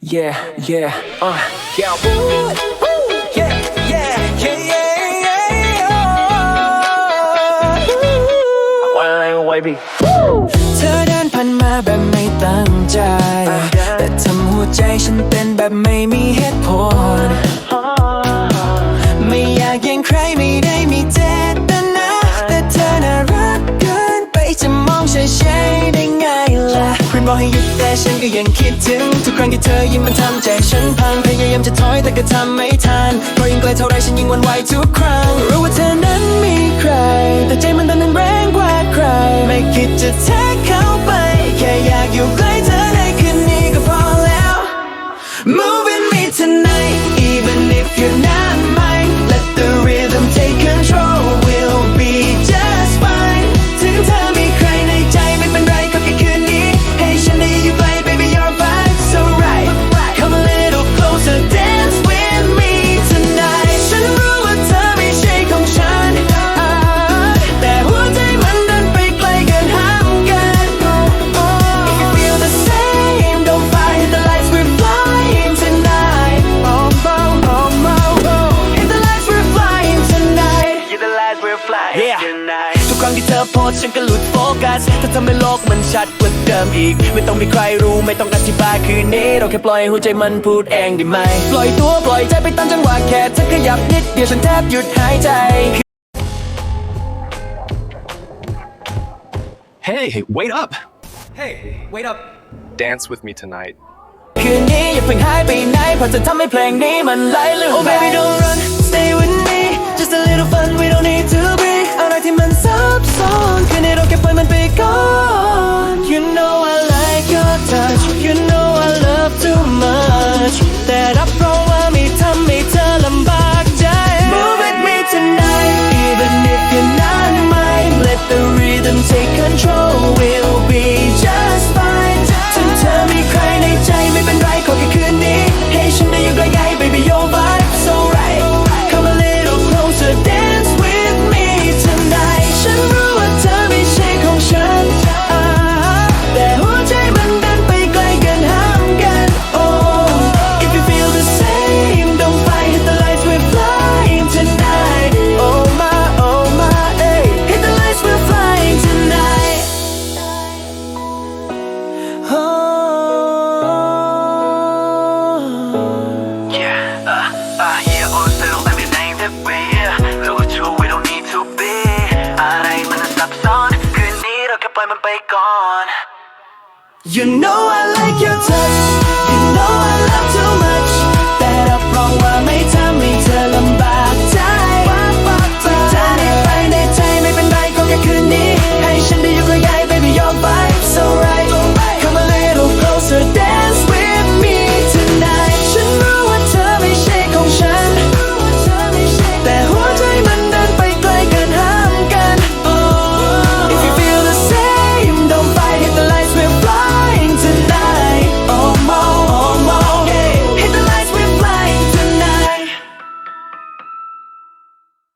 Yeah, yeah, uh, cowboy. Woo, yeah, yeah, yeah, yeah, yeah. Oh. Why, baby? เธอเดินผ่านมาแบบไม่ตั้งใจ แต่ทำหัวใจฉันเต้นแบบไม่ แต่ฉันก็ยังคิดถึง ทุกครั้งที่เธอยิ้มมันทำใจฉันพังพยายามจะถอยแต่ก็ทำไม่ทันเพราะยิ่งไกลเท่าไรฉันยิ่งวันไหวทุกครั้ง รู้ว่าเธอนั้นมีใคร แต่ใจมันตอนนั้นแรงกว่าใคร ไม่คิดจะแทกเข้าไป แค่อยากอยู่ใกล้เธอในคืนนี้ก็พอแล้ว Move เธอโพสต์ฉันก็หลุดโฟกัสเธอทำให้โลกมันชัดกว่าเดิมอีก ไม่ต้องมีใครรู้ไม่ต้องอธิบายคืนนี้ เราแค่ปล่อยให้หัวใจมันพูดเองได้ไหม ปล่อยตัวปล่อยใจไปตามจังหวะแค่เธอขยับนิดเดียวฉันแทบหยุดหายใจ Hey, wait up! Hey, wait up. Dance with me tonight. คืนนี้อย่าเพิ่งหายไปไหนเพราะจะทำให้เพลงนี้มันไหลลื่น Oh baby don't run stay with me just a little fun we don't need to be อะไรที่มัน ปล่อยมันไปก่อน You know I like your touch.